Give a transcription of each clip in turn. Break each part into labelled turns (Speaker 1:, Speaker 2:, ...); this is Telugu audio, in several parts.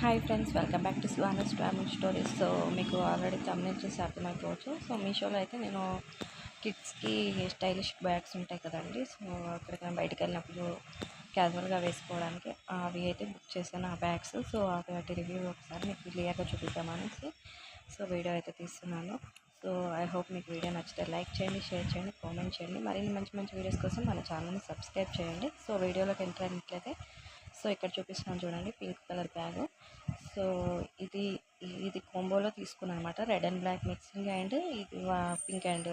Speaker 1: Hi friends welcome back to స్వానస్ travel stories so మీకు ఆల్రెడీ తమిళ చూసి అర్థమైపోవచ్చు. సో మీషోలో అయితే నేను కిడ్స్కి స్టైలిష్ బ్యాగ్స్ ఉంటాయి కదండి. సో అక్కడికి బయటకు వెళ్ళినప్పుడు క్యాజువల్గా వేసుకోవడానికి అవి అయితే బుక్ చేశాను ఆ బ్యాగ్స్ సో వాటి రివ్యూ ఒకసారి మీకు క్లియర్గా చూపిద్దామనేసి సో వీడియో అయితే తీస్తున్నాను. సో ఐ హోప్ మీకు వీడియో నచ్చితే లైక్ చేయండి షేర్ చేయండి కామెంట్ చేయండి. మరిన్ని మంచి మంచి వీడియోస్ కోసం మన ఛానల్ని సబ్స్క్రైబ్ చేయండి. సో వీడియోలోకి ఎంటర్ అయినట్లయితే సో ఇక్కడ చూపిస్తున్నాను చూడండి పింక్ కలర్ బ్యాగ్ సో ఇది ఇది కోంబోలో తీసుకున్నాను అనమాట red and black mixing and ఇది పింక్ అండ్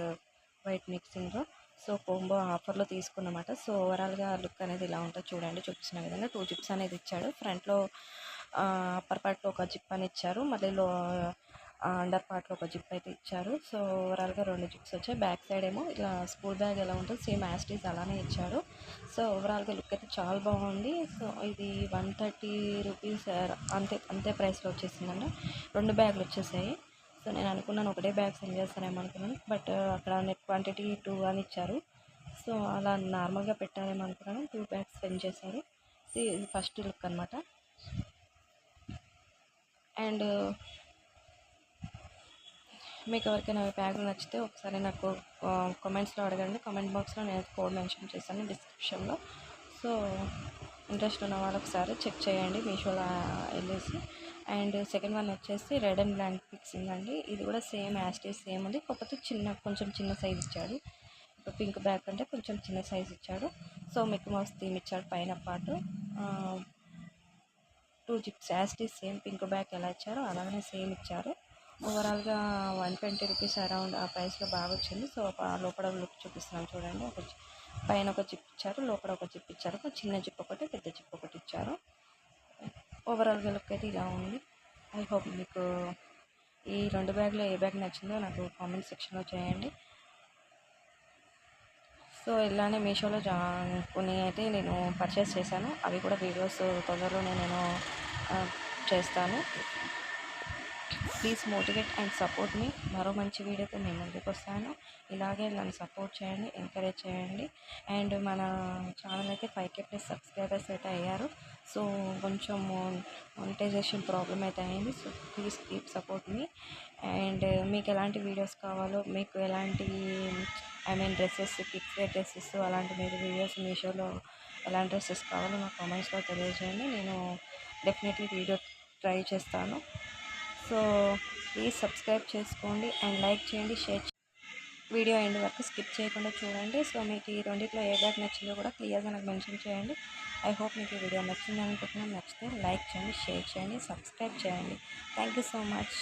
Speaker 1: వైట్ మిక్సింగ్లో సో కోంబో ఆఫర్లో తీసుకున్నమాట. సో ఓవరాల్గా లుక్ అనేది ఇలా ఉంటుంది చూడండి. చూపిస్తున్న విధంగా టూ జిప్స్ అనేది ఇచ్చాడు. ఫ్రంట్లో అప్పర్ పార్ట్లో ఒక జిప్ అని ఇచ్చారు. మళ్ళీ లో అండర్ పార్ట్లో ఒక జిప్ అయితే ఇచ్చారు. సో ఓవరాల్గా రెండు జిప్స్ వచ్చాయి. బ్యాక్ సైడ్ ఏమో ఇలా స్కూల్ బ్యాగ్ ఎలా ఉంటుంది సేమ్ యాస్టీస్ అలానే ఇచ్చారు. సో ఓవరాల్గా లుక్ అయితే చాలా బాగుంది. సో ఇది వన్ థర్టీ రూపీస్ అంతే అంతే ప్రైస్లో వచ్చేసిందండి రెండు బ్యాగులు వచ్చేసాయి. సో నేను అనుకున్నాను ఒకటే బ్యాగ్ సెండ్ చేస్తానేమో అనుకున్నాను. బట్ అక్కడ నెట్ క్వాంటిటీ టూ అని ఇచ్చారు. సో అలా నార్మల్గా పెట్టారేమో అనుకున్నాను. టూ బ్యాగ్స్ సెండ్ చేశారు. ఇది ఫస్ట్ లుక్ అనమాట అండ్ మీకు ఎవరికైనా బ్యాగులు నచ్చితే ఒకసారి నాకు కామెంట్స్లో అడగండి. కామెంట్ బాక్స్లో నేను కోడ్ మెన్షన్ చేశాను డిస్క్రిప్షన్లో సో ఇంట్రెస్ట్ ఉన్న వాళ్ళు ఒకసారి చెక్ చేయండి మీషోలో వెళ్ళేసి. అండ్ సెకండ్ వన్ వచ్చేసి రెడ్ అండ్ బ్లాక్ పిక్స్ ఉందండి ఇది కూడా సేమ్ యాస్టీస్ సేమ్ ఉంది కాకపోతే చిన్న కొంచెం చిన్న సైజ్ ఇచ్చాడు. ఇప్పుడు పింక్ బ్యాగ్ అంటే కొంచెం చిన్న సైజ్ ఇచ్చాడు. సో మిక్ మౌస్ థీమ్ ఇచ్చాడు పైన పాటు టూ జిప్స్ యాస్టీ సేమ్ పింక్ బ్యాగ్ ఎలా ఇచ్చారో అలాగనే సేమ్ ఇచ్చారు. ఓవరాల్గా వన్ ట్వంటీ రూపీస్ అరౌండ్ ఆ ప్రైస్లో బాగా వచ్చింది. సో లోపల లుక్ చూపిస్తున్నాను చూడండి. ఒక పైన ఒక జిప్ ఇచ్చారు లోపల ఒక జిప్ ఇచ్చారు. ఒక చిన్న జిప్ ఒకటి పెద్ద జిప్ ఒకటి ఇచ్చారు. ఓవరాల్గా లుక్ అయితే ఇలా ఉంది. ఐ హోప్ మీకు ఈ రెండు బ్యాగ్లో ఏ బ్యాగ్ నచ్చిందో నాకు కామెంట్ సెక్షన్లో చేయండి. సో ఇలానే మీషోలో జా కొన్ని అయితే నేను పర్చేస్ చేశాను. అవి కూడా వీడియోస్ తొందరలోనే నేను చేస్తాను. ప్లీజ్ మోటివేట్ అండ్ సపోర్ట్ మీ. మరో మంచి వీడియోతో మేము ముందుకు వస్తాను. ఇలాగే నన్ను సపోర్ట్ చేయండి ఎంకరేజ్ చేయండి. అండ్ మన ఛానల్ అయితే ఫైవ్ కే ప్లస్ సబ్స్క్రైబర్స్ అయితే అయ్యారు. సో కొంచెం మానిటైజేషన్ ప్రాబ్లం అయితే అయింది. సో ప్లీజ్ కీప్ సపోర్ట్ మీ. అండ్ మీకు ఎలాంటి వీడియోస్ కావాలో మీకు ఎలాంటి I mean dresses kids wear dresses అలాంటి మీరు వీడియోస్ మీషోలో ఎలాంటి డ్రెస్సెస్ కావాలో మా కామెంట్స్లో తెలియజేయండి. నేను డెఫినెట్లీ వీడియో ట్రై చేస్తాను. సో ప్లీజ్ సబ్స్క్రైబ్ చేసుకోండి అండ్ లైక్ చేయండి షేర్ వీడియో ఎండ్ వరకు స్కిప్ చేయకుండా చూడండి. సో మీకు ఈ రెండిట్లో ఏ బ్యాగ్ నచ్చిందో కూడా క్లియర్గా నాకు మెన్షన్ చేయండి. ఐ హోప్ మీకు ఈ వీడియో నచ్చింది అనుకుంటున్నాను నచ్చితే లైక్ చేయండి షేర్ చేయండి సబ్స్క్రైబ్ చేయండి. Thank you so much.